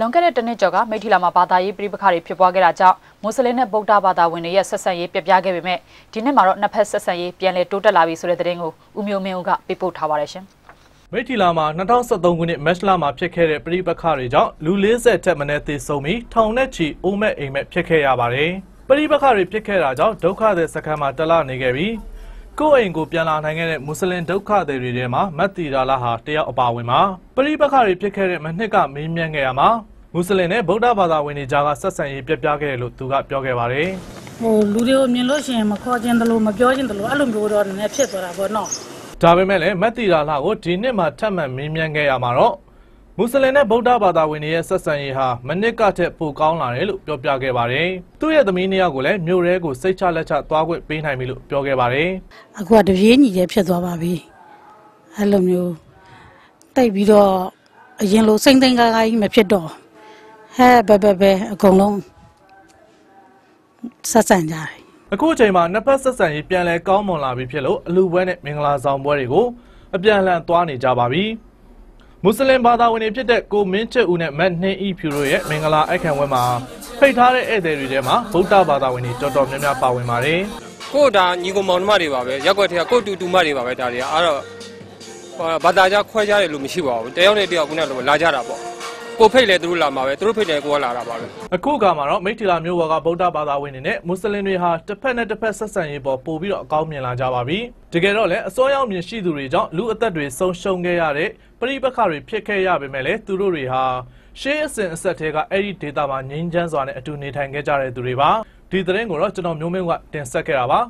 လွန်ခဲ့တဲ့တစ်နှစ်ကျော်ကမိထီလာမှာဘာသာရေးပြည်ပခါတွေဖြစ်ပွားခဲ့တာကြောင့်မွတ်စလင်နဲ့ဗုဒ္ဓဘာသာဝင်တွေရဲ့ဆက်ဆံရေးပြပြခဲ့ပေမဲ့ဒီနှစ်မှာတော့နှစ်ဖက်ဆက်ဆံရေးပြန်လည်တိုးတက်လာပြီဆိုတဲ့သတင်းကိုဦးမျိုးမင်းဦးကပေးပို့ထားပါတယ်ရှင်။မိထီလာမှာ2023ခုနှစ်မတ်လမှာဖြစ်ခဲ့တဲ့ပြည်ပခါတွေကြောင့်လူ40ထက်မနည်းသေဆုံးပြီးထောင်နဲ့ချီအိုးမဲ့အိမ်မဲ့ဖြစ်ခဲ့ရပါတယ်။ပြည်ပခါတွေဖြစ်ခဲ့တာကြောင့်ဒုက္ခသည်စခန်းမှာတလနေခဲ့ပြီးကိုယ့်အိမ်ကိုပြန်လာနိုင်ခဲ့တဲ့မွတ်စလင်ဒုက္ခသည်တွေထဲမှာမတ်တီရာလာဟာတယောက်အပါဝင်ပါပြည်ပခါတွေဖြစ်ခဲ့တဲ့မနှစ်ကမေးမြန်းခဲ့ရမှာ မွတ်စလင်နဲ့ဗုဒ္ဓဘာသာဝင်တွေကြားကဆက်ဆံရေးပြပြခဲ့တယ်လို့သူကပြောခဲ့ပါတယ်ဟိုလူတွေကိုမြင်လို့ရှိရင်မခေါ်ခြင်းတလို့မပြောခြင်းတလို့အဲ့လိုမျိုးတော့နည်းနည်းဖြစ်သွားတာပေါ့နော်။ဒါပေမဲ့လည်းမတ်တီရာလာကိုဒီနှစ်မှာထပ်မံမေးမြန်းခဲ့ရမှာတော့မွတ်စလင်နဲ့ဗုဒ္ဓဘာသာဝင်တွေရဲ့ဆက်ဆံရေးဟာမနစ်ကထက်ပိုကောင်းလာတယ်လို့ပြောပြခဲ့ပါတယ်။သူ့ရဲ့သမီးနှစ်ယောက်ကိုလည်းမြို့ရဲကိုစိတ်ချလက်ချသွားခွင့်ပေးနိုင်ပြီလို့ပြောခဲ့ပါတယ်အခုကတပြေးညီကျဖြစ်သွားပါပြီအဲ့လိုမျိုးတိတ်ပြီးတော့အရင်လိုစိမ့်သိမ့်ကားကားကြီးမဖြစ်တော့ ဟဲ့ဘယ်ဘယ်ဘယ်အကုန်လုံးဆက်ဆံကြတယ်။အခုအချိန်မှာနှစ်ဖက်ဆက်ဆံရေးပြန်လည်ကောင်းမွန်လာပြီဖြစ်လို့အလူပွဲနဲ့မင်္ဂလာဆောင်ပွဲတွေကိုအပြန်အလှန်သွားနေကြပါပြီ။မွတ်စလင်ဘာသာဝင်တွေဖြစ်တဲ့ကိုမင်းချစ်ဦးနဲ့မတ်နှင်းဤဖြူတို့ရဲ့မင်္ဂလာအိုက်ခံပွဲမှာဖိတ်ထားတဲ့ဧည့်သည်တွေထဲမှာဗုဒ္ဓဘာသာဝင်တွေတော်တော်များများပါဝင်ပါတယ်။ကို့ဒါညီကောင်မောင်နှမတွေပါပဲရက်ွက်ထဲကကို့တူတူမတွေပါပဲဒါတွေကအဲ့တော့ဟိုဘာသာကြခွဲကြတယ်လို့မရှိပါဘူးတယောက်နဲ့တယောက်ခုနကလိုလာကြတာပေါ့ ကိုဖိတ်လဲသူတို့လာမှာပဲသူတို့ဖိတ်တယ်ကိုကလာတာပါပဲအခုကမှာတော့မိထီလာမျိုးဝါကဗုဒ္ဓဘာသာဝင်တွေနဲ့မွတ်စလင်တွေဟာတစ်ဖက်နဲ့တစ်ဖက်ဆက်ဆံရေးပေါ်ပို့ပြီးတော့အကောင်းမြင်လာကြပါပြီ။တကယ်တော့လည်းအစိုးရမြင်ရှိသူတွေကြောင့်လူအသက်တွေဆုံးရှုံးခဲ့ရတဲ့ပြိပခါတွေဖြစ်ခဲ့ရပေမဲ့လည်းသူတို့တွေဟာရှေးအစဉ်အဆက်တွေကအဲ့ဒီဒေတာမှာငြိမ်းချမ်းစွာနဲ့အတူနေထိုင်ခဲ့ကြတဲ့သူတွေပါ။ဒီသတင်းကိုတော့ကျွန်တော်မျိုးမင်းကတင်ဆက်ခဲ့တာပါ